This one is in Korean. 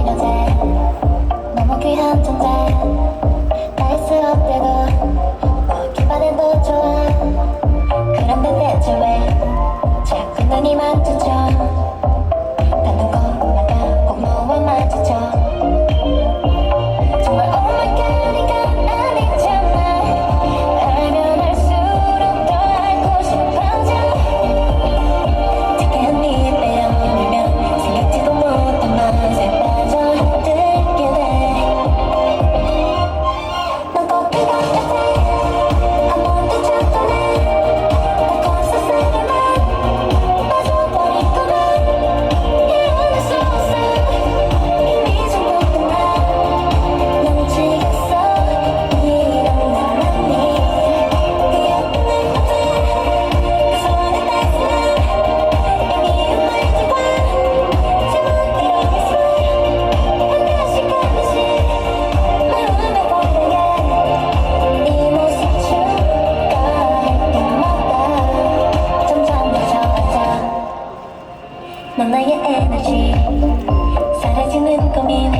이러제 너무 귀한 존재. 날쓰럽대도 너의 에너지 사라지는 고민